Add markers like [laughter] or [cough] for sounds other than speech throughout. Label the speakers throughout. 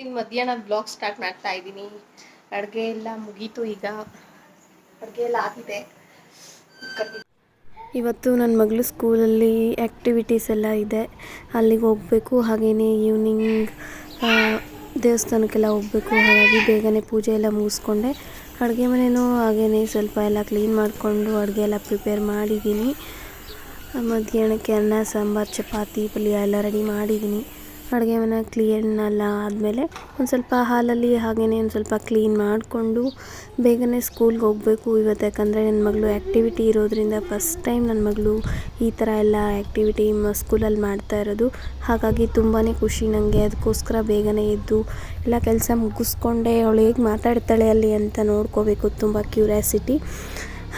Speaker 1: ಇವತ್ತಿನ ಮಧ್ಯಾಹ್ನ blog start ಮಾಡ್ತಾ ಇದ್ದೀನಿ. ಅಡುಗೆ ಎಲ್ಲ ಮುಗೀತು ಈಗ. ಅಡುಗೆ ಎಲ್ಲ ಆಗಿದೆ.
Speaker 2: ಇವತ್ತು ನನ್ನ ಮಗಳು ಸ್ಕೂಲಲ್ಲಿ ಆ್ಯಕ್ಟಿವಿಟೀಸ್ ಎಲ್ಲ ಇದೆ. ಅಲ್ಲಿಗೆ ಹೋಗಬೇಕು ಹಾಗೆಯೇ ಈವ್ನಿಂಗ್ ದೇವಸ್ಥಾನಕ್ಕೆಲ್ಲ ಹೋಗಬೇಕು. ಹಾಗಾಗಿ ಬೇಗನೆ ಪೂಜೆ ಎಲ್ಲ ಮುಗಿಸ್ಕೊಂಡೆ. ಅಡುಗೆ ಮನೆಯೂ ಹಾಗೇ ಸ್ವಲ್ಪ ಎಲ್ಲ ಕ್ಲೀನ್ ಮಾಡಿಕೊಂಡು ಅಡುಗೆ ಎಲ್ಲ ಪ್ರಿಪೇರ್ ಮಾಡಿದ್ದೀನಿ. ಮಧ್ಯಾಹ್ನಕ್ಕೆ ಅನ್ನ, ಸಾಂಬಾರು, ಚಪಾತಿ ಪಲ್ಯ ಎಲ್ಲ ರೆಡಿ ಮಾಡಿದ್ದೀನಿ. ಅಡುಗೆ ಮನೆ ಕ್ಲೀನಲ್ಲ ಆದಮೇಲೆ ಒಂದು ಸ್ವಲ್ಪ ಹಾಲಲ್ಲಿ ಹಾಗೇ ಒಂದು ಸ್ವಲ್ಪ ಕ್ಲೀನ್ ಮಾಡಿಕೊಂಡು ಬೇಗನೆ ಸ್ಕೂಲ್ಗೆ ಹೋಗಬೇಕು. ಇವತ್ತು ಯಾಕಂದರೆ ನನ್ನ ಮಗಳು ಆ್ಯಕ್ಟಿವಿಟಿ ಇರೋದರಿಂದ ಫಸ್ಟ್ ಟೈಮ್ ನನ್ನ ಮಗಳು ಈ ಥರ ಎಲ್ಲ ಆ್ಯಕ್ಟಿವಿಟಿ ಸ್ಕೂಲಲ್ಲಿ ಮಾಡ್ತಾ ಇರೋದು. ಹಾಗಾಗಿ ತುಂಬಾ ಖುಷಿ ನನಗೆ ಅದಕ್ಕೋಸ್ಕರ ಬೇಗನೆ ಎದ್ದು ಎಲ್ಲ ಕೆಲಸ ಮುಗಿಸ್ಕೊಂಡೆ. ಅವಳು ಹೇಗೆ ಮಾತಾಡ್ತಾಳೆ ಅಲ್ಲಿ ಅಂತ ನೋಡ್ಕೋಬೇಕು. ತುಂಬ ಕ್ಯೂರಿಯಾಸಿಟಿ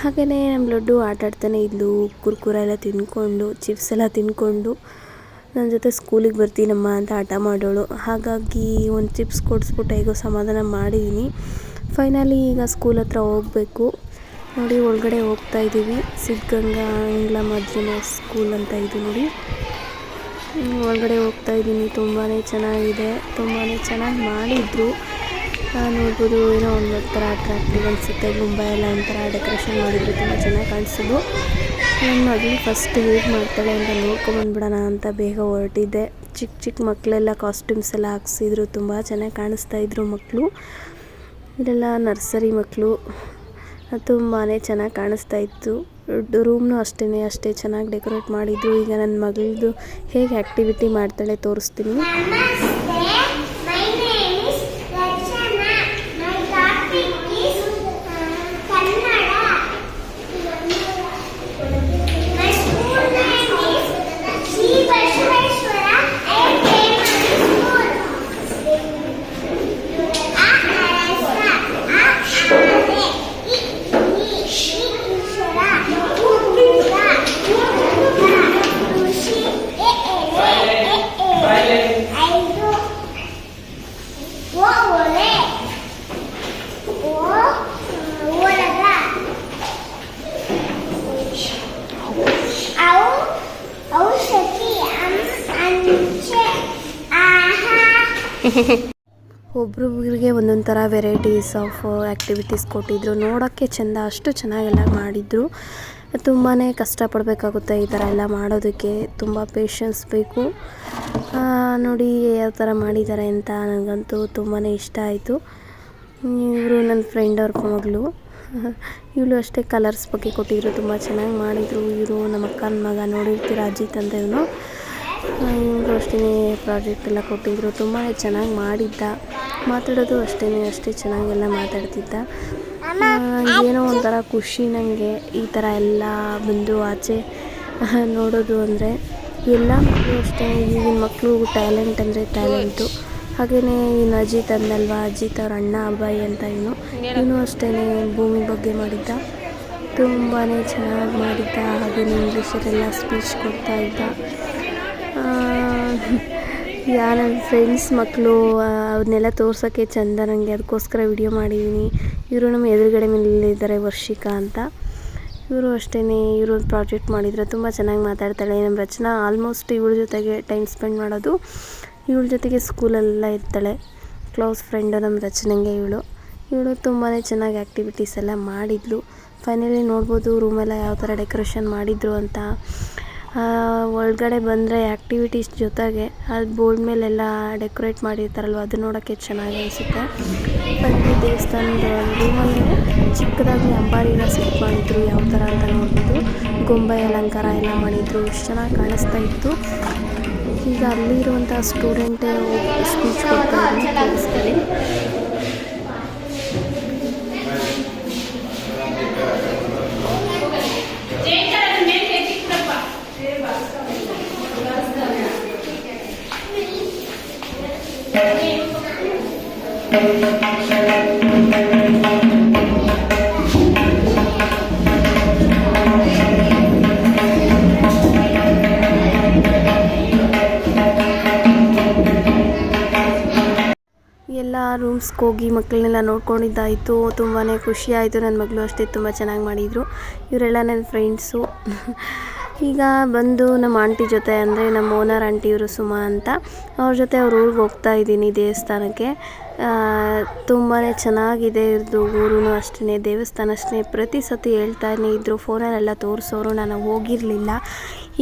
Speaker 2: ಹಾಗೆಯೇ ನಮ್ಮ ಲಡ್ಡು ಆಟಾಡ್ತಾನೆ ಇದ್ದು ಕುರ್ಕುರೆ ಎಲ್ಲ ತಿಂದ್ಕೊಂಡು ಚಿಪ್ಸ್ ಎಲ್ಲ ತಿಂದ್ಕೊಂಡು ನನ್ನ ಜೊತೆ ಸ್ಕೂಲಿಗೆ ಬರ್ತೀನಮ್ಮ ಅಂತ ಹಠ ಮಾಡೋಳು. ಹಾಗಾಗಿ ಒಂದು ಚಿಪ್ಸ್ ಕೊಡಿಸ್ಬಿಟ್ಟು ಹೇಗೋ ಸಮಾಧಾನ ಮಾಡಿದ್ದೀನಿ ಫೈನಲಿ ಈಗ ಸ್ಕೂಲ್ ಹತ್ರ ಹೋಗಬೇಕು. ನೋಡಿ, ಒಳಗಡೆ ಹೋಗ್ತಾ ಇದ್ದೀವಿ. ಸಿದ್ಧಗಂಗಾ ಆಂಗ್ಲ ಮಾಧ್ಯಮ ಸ್ಕೂಲ್ ಅಂತ ಇದು ನೋಡಿ. ಒಳಗಡೆ ಹೋಗ್ತಾ ಇದ್ದೀನಿ. ತುಂಬಾ ಚೆನ್ನಾಗಿದೆ. ತುಂಬಾ ಚೆನ್ನಾಗಿ ಮಾಡಿದ್ರು. ನೋಡ್ಬೋದು, ಏನೋ ಒಂದು ಥರ ಅಟ್ರಾಕ್ಟಿವ್ ಅನಿಸುತ್ತೆ ಎಲ್ಲ ಒಂಥರ ಡೆಕೋರೇಷನ್ ಮಾಡಿದ್ರು ತುಂಬ ಚೆನ್ನಾಗಿ ಕಾಣಿಸೋದು. ನನ್ನ ಮಗಳು ಫಸ್ಟ್ ಹೇಗೆ ಮಾಡ್ತಾಳೆ ಅಂತ ನೋಡ್ಕೊಂಬಂದ್ಬಿಡೋಣ ಅಂತ ಬೇಗ ಹೊರಟಿದ್ದೆ. ಚಿಕ್ಕ ಚಿಕ್ಕ ಮಕ್ಕಳೆಲ್ಲ ಕಾಸ್ಟ್ಯೂಮ್ಸ್ ಎಲ್ಲ ಹಾಕ್ಸಿದ್ರು, ತುಂಬ ಚೆನ್ನಾಗಿ ಕಾಣಿಸ್ತಾ ಇದ್ರು ಮಕ್ಕಳು ಇಲ್ಲೆಲ್ಲ ನರ್ಸರಿ ಮಕ್ಕಳು ತುಂಬಾ ಚೆನ್ನಾಗಿ ಕಾಣಿಸ್ತಾ ಇತ್ತು. ರೂಮ್ನು ಅಷ್ಟೇ ಅಷ್ಟೇ ಚೆನ್ನಾಗಿ ಡೆಕೋರೇಟ್ ಮಾಡಿದ್ರು. ಈಗ ನನ್ನ ಮಗಳದು ಹೇಗೆ ಆ್ಯಕ್ಟಿವಿಟಿ ಮಾಡ್ತಾಳೆ ತೋರಿಸ್ತೀನಿ. [laughs] ಒಬ್ರೊಬ್ರಿಗೆ ಒಂದೊಂದು ಥರ ವೆರೈಟೀಸ್ ಆಫ್ ಆ್ಯಕ್ಟಿವಿಟೀಸ್ ಕೊಟ್ಟಿದ್ರು. ನೋಡೋಕ್ಕೆ ಚೆಂದ, ಅಷ್ಟು ಚೆನ್ನಾಗೆಲ್ಲ ಮಾಡಿದರು. ತುಂಬಾ ಕಷ್ಟಪಡಬೇಕಾಗುತ್ತೆ ಈ ಥರ ಎಲ್ಲ ಮಾಡೋದಕ್ಕೆ. ತುಂಬ ಪೇಷನ್ಸ್ ಬೇಕು. ನೋಡಿ ಯಾವ ಥರ ಮಾಡಿದ್ದಾರೆ ಅಂತ ನನಗಂತೂ ತುಂಬಾ ಇಷ್ಟ ಆಯಿತು. ಇವರು ನನ್ನ ಫ್ರೆಂಡ್ ಅವ್ರ ಮಗಳು. [laughs] ಇವಳು ಅಷ್ಟೇ ಕಲರ್ಸ್ ಬಗ್ಗೆ ಕೊಟ್ಟಿದ್ರು. ತುಂಬ ಚೆನ್ನಾಗಿ ಮಾಡಿದರು. ಇವರು ನಮ್ಮ ಅಕ್ಕನ ಮಗ ನೋಡಿರ್ತೀರ ಅಜಿತ್ ಅಂತ ಇವನು ಇವರು ಅಷ್ಟೇ ಪ್ರಾಜೆಕ್ಟ್ ಎಲ್ಲ ಕೊಟ್ಟಿದ್ದರು ತುಂಬಾ ಚೆನ್ನಾಗಿ ಮಾಡಿದ್ದ. ಮಾತಾಡೋದು ಅಷ್ಟೇ ಅಷ್ಟೇ ಚೆನ್ನಾಗೆಲ್ಲ ಮಾತಾಡ್ತಿದ್ದ. ಏನೋ ಒಂಥರ ಖುಷಿ ನನಗೆ ಈ ಥರ ಎಲ್ಲ ಬಂದು ಆಚೆ [laughs] ನೋಡೋದು ಅಂದರೆ. ಎಲ್ಲ ಮಕ್ಕಳು ಅಷ್ಟೇ, ಈಗಿನ ಮಕ್ಕಳು ಟ್ಯಾಲೆಂಟ್ ಅಂದರೆ ಟ್ಯಾಲೆಂಟು ಹಾಗೆಯೇ ಇನ್ನು ಅಜಿತ್ ಅಂದಲ್ವ, ಅಜಿತ್ ಅವ್ರ ಅಣ್ಣ, ಅಬ್ಬಾಯಿ ಅಂತ ಏನು ಇನ್ನೂ ಅಷ್ಟೇ ಭೂಮಿ ಬಗ್ಗೆ ಮಾಡಿದ್ದ. ತುಂಬಾ ಚೆನ್ನಾಗಿ ಮಾಡಿದ್ದ. ಹಾಗೆಯೇ ಇಂಗ್ಲೀಷಲ್ಲೆಲ್ಲ ಸ್ಪೀಚ್ ಕೊಡ್ತಾ ಇದ್ದ. ಯಾ ನನ್ನ ಫ್ರೆಂಡ್ಸ್ ಮಕ್ಕಳು ಅವನ್ನೆಲ್ಲ ತೋರ್ಸೋಕ್ಕೆ ಚಂದ ನನಗೆ ಅದಕ್ಕೋಸ್ಕರ ವಿಡಿಯೋ ಮಾಡಿದ್ದೀನಿ ಇವರು ನಮ್ಮ ಎದುರುಗಡೆ ಇದ್ದಾರೆ ವರ್ಷಿಕಾ ಅಂತ. ಇವರು ಅಷ್ಟೇ ಇವರು ಒಂದು ಪ್ರಾಜೆಕ್ಟ್ ಮಾಡಿದ್ರು ತುಂಬ ಚೆನ್ನಾಗಿ ಮಾತಾಡ್ತಾಳೆ. ನಮ್ಮ ರಚನಾ ಆಲ್ಮೋಸ್ಟ್ ಇವಳ ಜೊತೆಗೆ ಟೈಮ್ ಸ್ಪೆಂಡ್ ಮಾಡೋದು. ಇವಳ ಜೊತೆಗೆ ಸ್ಕೂಲಲ್ಲೆಲ್ಲ ಇರ್ತಾಳೆ. ಕ್ಲೋಸ್ ಫ್ರೆಂಡು ನಮ್ಮ ರಚನೆಗೆ ಇವಳು. ಇವಳು ತುಂಬಾ ಚೆನ್ನಾಗಿ ಆ್ಯಕ್ಟಿವಿಟೀಸ್ ಎಲ್ಲ ಮಾಡಿದ್ಲು. ಫೈನಲಿ ನೋಡ್ಬೋದು ರೂಮೆಲ್ಲ ಯಾವ ಥರ ಡೆಕೋರೇಷನ್ ಮಾಡಿದ್ರು ಅಂತ. ಒಳಗಡೆ ಬಂದರೆ ಆ್ಯಕ್ಟಿವಿಟೀಸ್ ಜೊತೆಗೆ ಅಲ್ಲಿ ಬೋರ್ಡ್ ಮೇಲೆಲ್ಲ ಡೆಕೋರೇಟ್ ಮಾಡಿರ್ತಾರಲ್ವ, ಅದು ನೋಡೋಕ್ಕೆ ಚೆನ್ನಾಗಿ ಅನಿಸುತ್ತೆ. ಬಂದು ದೇವಸ್ಥಾನದ ರೂಮಲ್ಲಿ ಚಿಕ್ಕದಾಗಿ ಅಂಬಾರಿನ ಸೆಟ್ ಮಾಡಿದ್ರು, ಯಾವ ಥರ ಅಂತ ನೋಡ್ಬೋದು. ಗೊಂಬೆ, ಅಲಂಕಾರ ಎಲ್ಲ ಮಾಡಿದ್ರು, ಎಷ್ಟು ಚೆನ್ನಾಗಿ ಕಾಣಿಸ್ತಾ ಇತ್ತು. ಈಗ ಅಲ್ಲಿರುವಂಥ ಸ್ಟೂಡೆಂಟೇ ಸ್ಪೀಚ್ ಕೊಡ್ತಾ ಇದ್ದೀನಿ ಎಲ್ಲ ರೂಮ್ಸ್ಗೆ ಹೋಗಿ ಮಕ್ಕಳನ್ನೆಲ್ಲ ನೋಡ್ಕೊಂಡಿದ್ದಾಯಿತು. ತುಂಬಾ ಖುಷಿ ಆಯಿತು ನನ್ನ ಮಗಳು ಅಷ್ಟೇ ತುಂಬ ಚೆನ್ನಾಗಿ ಮಾಡಿದರು. ಇವರೆಲ್ಲ ನನ್ನ ಫ್ರೆಂಡ್ಸು ಈಗ ಬಂದು ನಮ್ಮ ಆಂಟಿ ಜೊತೆ ಅಂದರೆ ನಮ್ಮ ಓನರ್ ಆಂಟಿ ಇವರು ಸುಮಾ ಅಂತ. ಅವ್ರ ಜೊತೆ ಅವ್ರ ಊರಿಗೆ ಹೋಗ್ತಾ ಇದ್ದೀನಿ ದೇವಸ್ಥಾನಕ್ಕೆ. ತುಂಬಾ ಚೆನ್ನಾಗಿದೆ ಇವ್ರದ್ದು ಊರು ಅಷ್ಟೇ ದೇವಸ್ಥಾನ ಅಷ್ಟೇ ಪ್ರತಿ ಸತಿ ಹೇಳ್ತಾನೆ ಇದ್ದರು ಫೋನಲ್ಲೆಲ್ಲ ತೋರಿಸೋರು ನಾನು ಹೋಗಿರಲಿಲ್ಲ.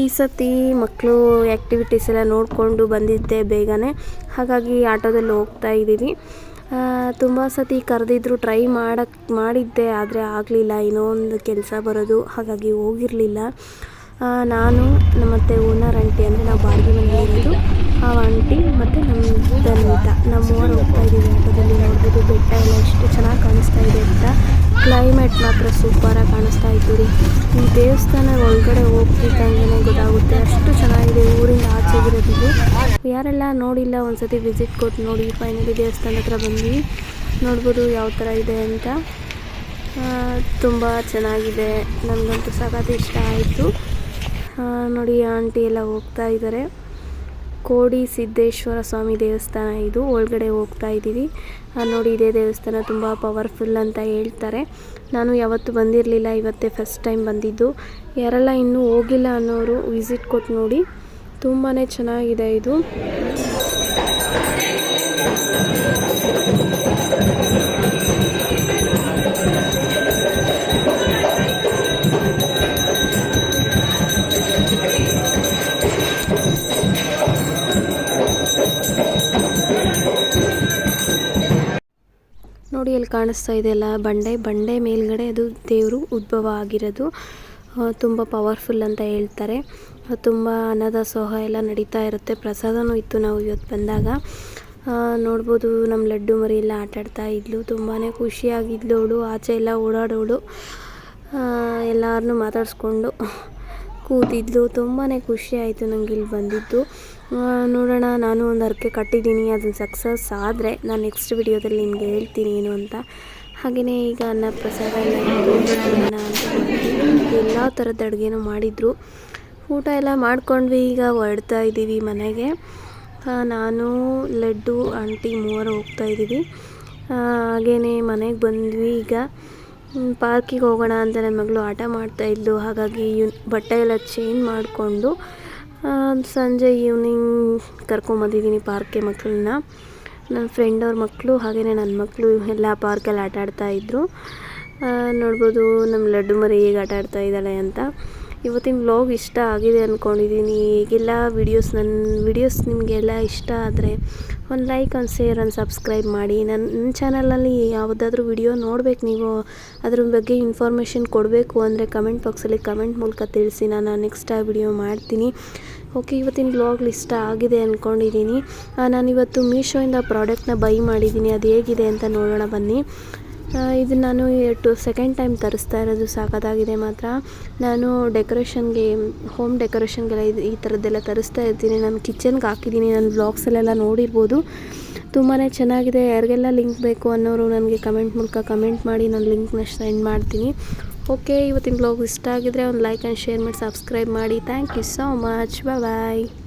Speaker 2: ಈ ಸತಿ ಮಕ್ಕಳು ಆ್ಯಕ್ಟಿವಿಟೀಸ್ ಎಲ್ಲ ನೋಡಿಕೊಂಡು ಬಂದಿದ್ದೆ ಬೇಗನೆ. ಹಾಗಾಗಿ ಆಟೋದಲ್ಲಿ ಹೋಗ್ತಾ ಇದ್ದೀವಿ. ತುಂಬ ಸತಿ ಕರೆದಿದ್ರು ಟ್ರೈ ಮಾಡಕ್ಕೆ ಮಾಡಿದ್ದೆ, ಆದರೆ ಆಗಲಿಲ್ಲ. ಏನೋ ಒಂದು ಕೆಲಸ ಬರೋದು, ಹಾಗಾಗಿ ಹೋಗಿರಲಿಲ್ಲ. ನಾನು ಮತ್ತು ಓನರ್, ಆಂಟಿ ಅಂದರೆ ನಾವು ಬಾಡಿಗೆ ಮನೆಯಲ್ಲಿರೋದು. ಆ ಆಂಟಿ ಮತ್ತು ನಮ್ಮ ದಲಿತ ನಮ್ಮ ಹೋಗ್ತಾ ಇದ್ದೀವಿ ಆಟೋದಲ್ಲಿ. ನೋಡ್ಬೋದು ಬೆಟ್ಟ ಎಲ್ಲ ಎಷ್ಟು ಚೆನ್ನಾಗಿ ಕಾಣಿಸ್ತಾ ಇದೆ ಅಂತ. ಕ್ಲೈಮೇಟ್ ಮಾತ್ರ ಸೂಪರಾಗಿ ಕಾಣಿಸ್ತಾ ಇತ್ತು ರೀ. ಈ ದೇವಸ್ಥಾನ ಒಳಗಡೆ ಹೋಗ್ತಿದ್ದಂಗೆ ಗೊತ್ತಾಗುತ್ತೆ. ಅಷ್ಟು ಚೆನ್ನಾಗಿದೆ ಊರಿಂದ ಆಚೆ ಇರೋದಿದ್ದು ಯಾರೆಲ್ಲ ನೋಡಿಲ್ಲ, ಒಂದ್ಸತಿ ವಿಸಿಟ್ ಕೊಟ್ಟು ನೋಡಿ ಫೈನಲಿ ದೇವಸ್ಥಾನ ಹತ್ರ ಬಂದ್ವಿ. ನೋಡ್ಬೋದು ಯಾವ ಥರ ಇದೆ ಅಂತ. ತುಂಬ ಚೆನ್ನಾಗಿದೆ. ನನಗಂತೂ ಸಖತ್ ಇಷ್ಟ ಆಯಿತು. ನೋಡಿ, ಆಂಟಿ ಎಲ್ಲ ಹೋಗ್ತಾ ಇದ್ದಾರೆ ಕೋಡಿ ಸಿದ್ದೇಶ್ವರ ಸ್ವಾಮಿ ದೇವಸ್ಥಾನ ಇದು. ಒಳಗಡೆ ಹೋಗ್ತಾ ಇದ್ದೀವಿ. ನೋಡಿ, ಇದೇ ದೇವಸ್ಥಾನ ತುಂಬ ಪವರ್ಫುಲ್ ಅಂತ ಹೇಳ್ತಾರೆ. ನಾನು ಯಾವತ್ತೂ ಬಂದಿರಲಿಲ್ಲ. ಇವತ್ತೇ ಫಸ್ಟ್ ಟೈಮ್ ಬಂದಿದ್ದು. ಯಾರೆಲ್ಲ ಇನ್ನೂ ಹೋಗಿಲ್ಲ ಅನ್ನೋರು ವಿಸಿಟ್ ಕೊಟ್ಟು ನೋಡಿ. ತುಂಬಾ ಚೆನ್ನಾಗಿದೆ ಇದು. ಕಾಣಿಸ್ತಾ ಇದೆಯಲ್ಲ ಬಂಡೆ ಬಂಡೆ ಮೇಲ್ಗಡೆ ಅದು ದೇವರು ಉದ್ಭವ ಆಗಿರೋದು. ತುಂಬ ಪವರ್ಫುಲ್ ಅಂತ ಹೇಳ್ತಾರೆ. ತುಂಬ ಅನ್ನದಾಸೋಹ ಎಲ್ಲ ನಡೀತಾ ಇರುತ್ತೆ. ಪ್ರಸಾದನೂ ಇತ್ತು ನಾವು ಇವತ್ತು ಬಂದಾಗ. ನೋಡ್ಬೋದು ನಮ್ಮ ಲಡ್ಡು ಮರಿ ಎಲ್ಲ ಆಟಾಡ್ತಾ ಇದ್ಲು. ತುಂಬಾ ಖುಷಿಯಾಗಿದ್ಲು ಅವಳು. ಆಚೆ ಎಲ್ಲ ಓಡಾಡೋಳು. ಎಲ್ಲರನ್ನೂ ಮಾತಾಡಿಸ್ಕೊಂಡು ಕೂತಿದ್ಲು. ತುಂಬಾ ಖುಷಿ ಆಯಿತು ನಂಗೆ ಇಲ್ಲಿ ಬಂದಿದ್ದು. ನೋಡೋಣ, ನಾನು ಒಂದು ಅರ್ಕೆ ಕಟ್ಟಿದ್ದೀನಿ, ಅದನ್ನು ಸಕ್ಸಸ್ ಆದರೆ ನಾನು ನೆಕ್ಸ್ಟ್ ವಿಡಿಯೋದಲ್ಲಿ ನಿಮಗೆ ಹೇಳ್ತೀನಿ ಏನು ಅಂತ. ಹಾಗೆಯೇ ಈಗ ಅನ್ನ ಪ್ರಸಾದ ಎಲ್ಲ ಥರದ ಅಡುಗೆನೂ ಮಾಡಿದರು. ಊಟ ಎಲ್ಲ ಮಾಡ್ಕೊಂಡ್ವಿ, ಈಗ ಹೊರಡ್ತಾ ಇದ್ದೀವಿ ಮನೆಗೆ. ನಾನು, ಲಡ್ಡು, ಆಂಟಿ ಮೂವರು ಹೋಗ್ತಾ ಇದ್ದೀವಿ. ಹಾಗೆಯೇ ಮನೆಗೆ ಬಂದ್ವಿ ಈಗ. ಪಾರ್ಕಿಗೆ ಹೋಗೋಣ ಅಂತ ನನ್ನ ಮಗಳು ಆಟ ಮಾಡ್ತಾಯಿದ್ಲು ಹಾಗಾಗಿ ಬಟ್ಟೆ ಎಲ್ಲ ಚೇಂಜ್ ಮಾಡಿಕೊಂಡು ಸಂಜೆ ಈವ್ನಿಂಗ್ ಕರ್ಕೊಂಬಂದಿದ್ದೀನಿ ಪಾರ್ಕ್ಗೆ ಮಕ್ಕಳನ್ನ ನನ್ನ ಫ್ರೆಂಡ್ ಅವ್ರ ಮಕ್ಕಳು ಹಾಗೆಯೇ ನನ್ನ ಮಕ್ಕಳು ಎಲ್ಲ ಪಾರ್ಕಲ್ಲಿ ಆಟ ಆಡ್ತಾ ಇದ್ದರು ನೋಡ್ಬೋದು ನಮ್ಮ ಲಡ್ಡು ಮರಿ ಹೇಗೆ ಆಟ ಆಡ್ತಾ ಇದ್ದಾಳೆ ಅಂತ. ಇವತ್ತಿನ ವ್ಲಾಗ್ ಇಷ್ಟ ಆಗಿದೆ ಅಂದ್ಕೊಂಡಿದ್ದೀನಿ ಈಗೆಲ್ಲ ವೀಡಿಯೋಸ್ ನನ್ನ ವೀಡಿಯೋಸ್ ನಿಮಗೆಲ್ಲ ಇಷ್ಟ ಆದರೆ ಒಂದು ಲೈಕ್, ಒಂದು ಶೇರ್, ಒಂದು ಸಬ್ಸ್ಕ್ರೈಬ್ ಮಾಡಿ. ನನ್ನ ನನ್ನ ಚಾನಲಲ್ಲಿ ಯಾವುದಾದ್ರೂ ವಿಡಿಯೋ ನೋಡಬೇಕು ನೀವು, ಅದ್ರ ಬಗ್ಗೆ ಇನ್ಫಾರ್ಮೇಷನ್ ಕೊಡಬೇಕು ಅಂದರೆ ಕಮೆಂಟ್ ಬಾಕ್ಸಲ್ಲಿ ಕಮೆಂಟ್ ಮೂಲಕ ತಿಳಿಸಿ. ನಾನು ನೆಕ್ಸ್ಟ್ ಆ ವಿಡಿಯೋ ಮಾಡ್ತೀನಿ. ಓಕೆ, ಇವತ್ತಿನ ಬ್ಲಾಗ್ ಇಷ್ಟ ಆಗಿದೆ ಅಂದ್ಕೊಂಡಿದ್ದೀನಿ ನಾನಿವತ್ತು ಮೀಶೋಯಿಂದ ಪ್ರಾಡಕ್ಟ್ನ ಬೈ ಮಾಡಿದ್ದೀನಿ. ಅದು ಹೇಗಿದೆ ಅಂತ ನೋಡೋಣ ಬನ್ನಿ. ಇದು ನಾನು ಟು ಸೆಕೆಂಡ್ ಟೈಮ್ ತರಿಸ್ತಾ ಇರೋದು ಸಾಕಾಗಿದೆ ಮಾತ್ರ. ನಾನು ಡೆಕೋರೇಷನ್ಗೆ, ಹೋಮ್ ಡೆಕೋರೇಷನ್ಗೆಲ್ಲ ಇದು ಈ ಥರದ್ದೆಲ್ಲ ತರಿಸ್ತಾ ಇರ್ತೀನಿ. ನಾನು ಕಿಚನ್ಗೆ ಹಾಕಿದ್ದೀನಿ ನನ್ನ ಬ್ಲಾಗ್ಸಲ್ಲೆಲ್ಲ ನೋಡಿರ್ಬೋದು. ತುಂಬಾ ಚೆನ್ನಾಗಿದೆ. ಯಾರಿಗೆಲ್ಲ ಲಿಂಕ್ ಬೇಕು ಅನ್ನೋರು ನನಗೆ ಕಮೆಂಟ್ ಮೂಲಕ ಕಮೆಂಟ್ ಮಾಡಿ, ನಾನು ಲಿಂಕ್ನ ಸೆಂಡ್ ಮಾಡ್ತೀನಿ. ಓಕೆ, ಇವತ್ತಿನ ಬ್ಲಾಗ್ ಇಷ್ಟ ಆಗಿದ್ರೆ ಒಂದು ಲೈಕ್ ಆ್ಯಂಡ್ ಶೇರ್ ಮಾಡಿ, ಸಬ್ಸ್ಕ್ರೈಬ್ ಮಾಡಿ. Thank you so much. Bye.